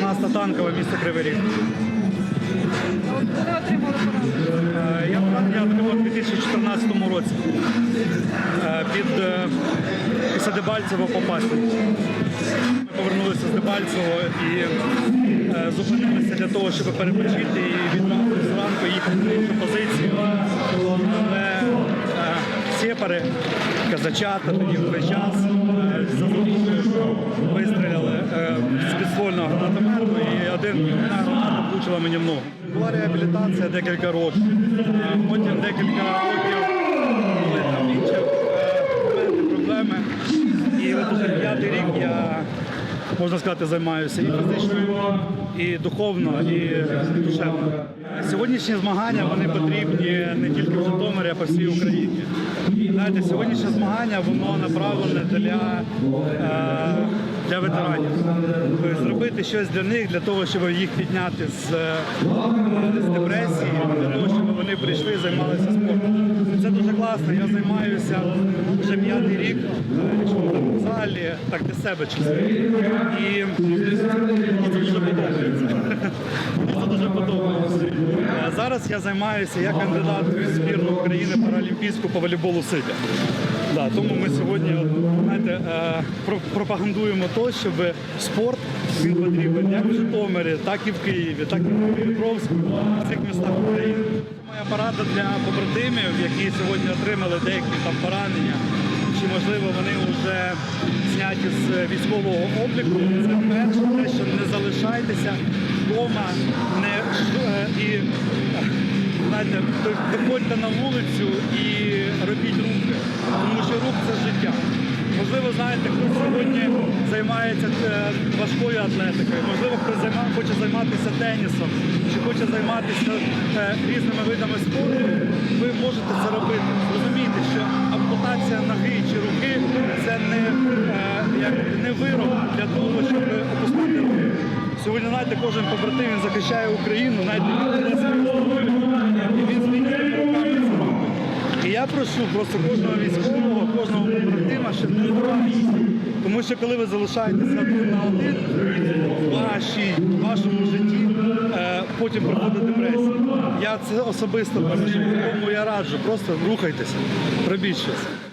17-та танкова місто Кривий Ріг. Коли отримали поранення? Я отримав у 2014 році під е, після Дебальцево попасти. Ми повернулися з Дебальцево і е, зупинилися для того, щоб перепочити і відразу зранку їхати на іншу позицію. Але е, сепари, казачата тоді в той час вистріляли з підствольного гранатомету і один одна граната влучила мені в ногу. Була реабілітація декілька років. Е, Потім декілька років були там інші е, проблеми. І от п'ятий рік я, можна сказати, займаюся і фізично, і духовно, і душевно. Сьогоднішні змагання вони потрібні не тільки в Житомирі, а по всій Україні. Знаєте, сьогоднішнє змагання воно направлене для, е, для ветеранів. Тобто зробити щось для них, для того, щоб їх підняти з, е, з депресії, для того, щоб вони прийшли і займалися спортом. Це дуже класно. Я займаюся вже п'ятий рік, якщо так в залі, так для себе чисто. І це дуже подобається. Це дуже подобається. Зараз я займаюся як кандидат в збірну України паралімпійську по волейболу сидя. Да, тому ми сьогодні знаєте, е, пропагандуємо то, щоб спорт він потрібен як в Житомирі, так і в Києві, так і в Дніпровську, в цих містах України. Моя порада для побратимів, які сьогодні отримали деякі там поранення, чи можливо вони вже зняті з військового обліку. Це перше, те, що не залишайтеся вдома, не ви- виходьте на вулицю і робіть рухи, тому що рух це життя. Можливо, знаєте, хтось сьогодні займається е, важкою атлетикою, можливо, хтось займа, хоче займатися тенісом, чи хоче займатися е, різними видами спорту. Ви можете це робити. Розумійте, що ампутація ноги чи руки це не, е, як, не вирок для того, щоб опускати руки. Сьогодні, знаєте, кожен побратим захищає Україну, навіть він і він змінює руками це робить. І я прошу просто кожного військового, кожного побратима, щоб не. Тому що коли ви залишаєтеся один на один в вашій, вашому житті, е, потім приходить депресія. Я це особисто пережив. Тому я раджу, просто рухайтеся, робіть щось.